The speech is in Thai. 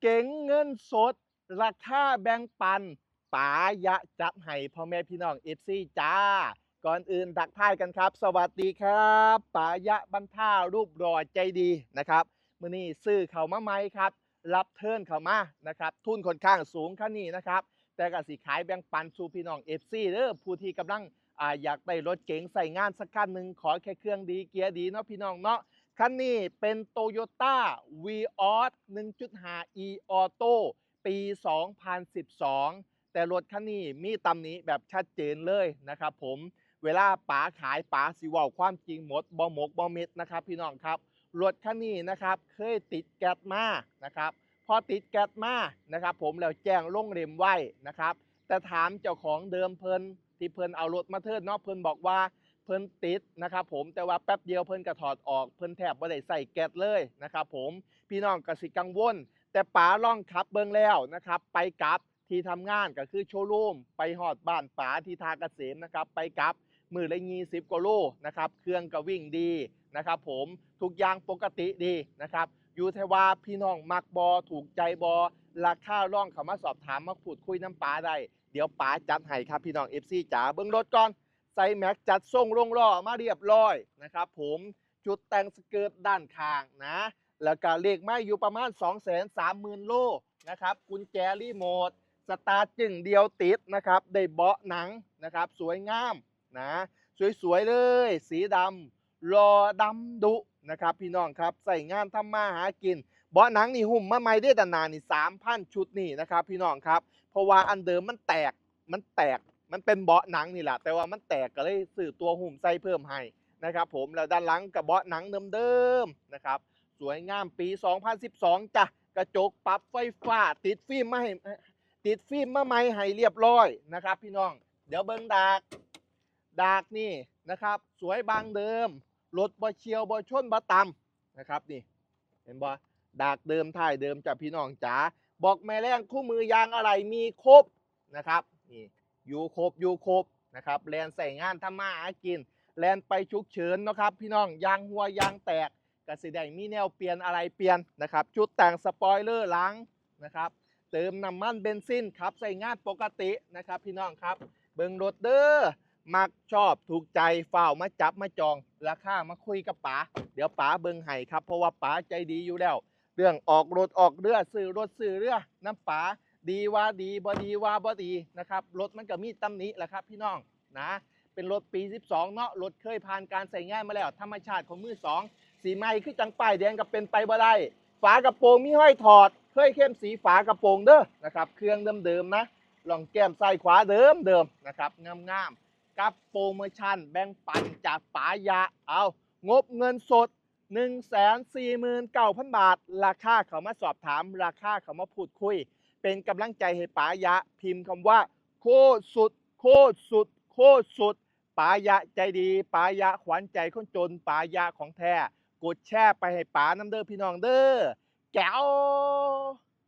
เก๋งเงินสด ราคาแบ่งปันป๋ายะจัดให้พ่อแม่พี่น้องเอฟซีจ้า ก่อนอื่นทักทายกันครับ สวัสดีครับป๋ายะบรรท่ารูปรอใจดีนะครับมื่อนี้ซื้อเขามาไหมครับ รับเทิร์นเขามานะครับ ทุนค่อนข้างสูงขั้นนี้นะครับ แต่ก็สิขายแบ่งปันสู่พี่น้องเอฟซีเด้อผู้ที่กำลังอ่าอยากได้รถเก๋งใส่งานสักคันหนึ่งขอแค่เครื่องดีเกียร์ดีเนาะพี่น้องเนาะ คันนี้เป็น Toyota v ีออส1.5 e Auto ปี 2012 แต่รถคันนี้มีตำหนี้แบบชัดเจนเลยนะครับผมเวลาป๋าขายป๋าสิว่าความจริงหมดบ่หมกบ่เม็ดนะครับพี่น้องครับรถคันนี้นะครับเคยติดแก๊สมานะครับพอติดแก๊สมานะครับ ผมแล้วแจ้งลงเรมไว้นะครับ แต่ถามเจ้าของเดิมเพิ่นที่เพิ่นเอารถมาเทิดนาะเพิ่นบอกว่า เพิ่นติดนะครับผมแต่ว่าแป๊บเดียวเพิ่นก็ถอดออกเพิ่นแทบบ่ได้ใส่แก๊สเลยนะครับผมพี่น้องกสิกังวล แต่ป๋าล่องขับเบิ่งแล้วนะครับไปกลับที่ทำงานก็คือโชว์รูมไปฮอดบ้านป๋าที่ทากเกษมนะครับไปกลับมือละ20กว่าโลนะครับเครื่องก็วิ่งดีนะครับผมทุกอย่างปกติดีนะครับอยู่แต่ว่าพี่น้องมักบอถูกใจบอราคาร่องเขามาสอบถามมาพูดคุยน้ำป๋าได้เดี๋ยวป๋าจัดให้ครับพี่น้อง FC จ๋าเบิ่งรถก่อน ใส่แม็กจัดทรงลงล้อมาเรียบร้อยนะครับผมจุดแต่งสเกิร์ตด้านข้างนะ แล้วก็เลขไม้อยู่ประมาณ 2 3 0 0 0 0 โลนะครับกุญแจรีโมทสตาร์จึงเดียวติดนะครับได้เบาะหนังนะครับ สวยงามนะ สวยๆเลย สีดำรอดำดุนะครับ พี่น้องครับใส่งานทำมาหากินเบาะหนังนี่หุ่มมาใหม่ได้แต่นานนี่สามพันชุดนี่นะครับ พี่น้องครับ เพราะว่าอันเดิมมันแตกมันแตก มันเป็นเบาะหนังนี่แหละแต่ว่ามันแตกก็เลยสื่อตัวหุ่มใส่เพิ่มให้นะครับ ผมแล้วด้านหลังกับเบาะหนังเดิมๆนะครับ สวยงามปี 2012จ้ะกระจกปรับไฟฟ้าติดฟิล์มมาให้ติดฟิล์มมาใหม่ให้เรียบร้อยนะครับ พี่น้อง เดี๋ยวเบิ้งดาก ดากนี่นะครับ สวยบางเดิมรถบ่เชียวบ่ชนบ่ตำนะครับนี่ เห็นบ่ดากเดิมถ่ายเดิมจ้ะพี่น้องจ๋าบอกแม่แรงคู่มือยางอะไรมีครบนะครับนี่ อยู่ครบอยู่ครบนะครับแลนใส่งานทำมาหากิน แลนไปฉุกเฉินนะครับ พี่น้องยางหัวยางแตกกระสิได้มีแนวเปลี่ยนอะไรเปลี่ยนนะครับ ชุดแต่งสปอยเลอร์หลังนะครับเติมน้ำมันเบนซินครับใส่งานปกตินะครับ พี่น้องครับ เบิงรถเด้อมักชอบถูกใจฝ่าวมาจับมาจอง ราคามาคุยกับป๋าเดี๋ยวป๋าเบิงให้ครับเพราะว่าป๋าใจดีอยู่แล้ว เรื่องออกรถออกเรือซื้อรถซื้อเรือน้ำป๋า ดีว่าดีบ่ดีว่าบ่ดีนะครับรถมันก็มีตำหนิแหละครับพี่น้องนะเป็นรถปี 12 เนาะรถเคยผ่านการใส่งานมาแล้ว ธรรมชาติของมือสองสีใหม่คือจังป้ายแดงก็เป็นไปบ่ได้ฝากระโปรงมีห้อยถอด เคยเข้มสีฝากระโปรงเด้อนะครับเครื่องเดิมๆนะลองแก้มซ้ายขวาเดิมเดิมๆนะครับงามๆกับโปรโมชั่นแบ่งปันจากป๋ายะเอางบเงินสด 149,000 บาท ราคาเขามาสอบถาม ราคาเขามาพูดคุย เป็นกำลังใจให้ป๋ายะ พิมพ์คำว่า โคตรสุด โคตรสุด โคตรสุดป๋ายะใจดีป๋ายะขวัญใจคนจนป๋ายะของแท้กดแชร์ไปให้ป๋าน้ำเด้อพี่น้องเด้อแก้ว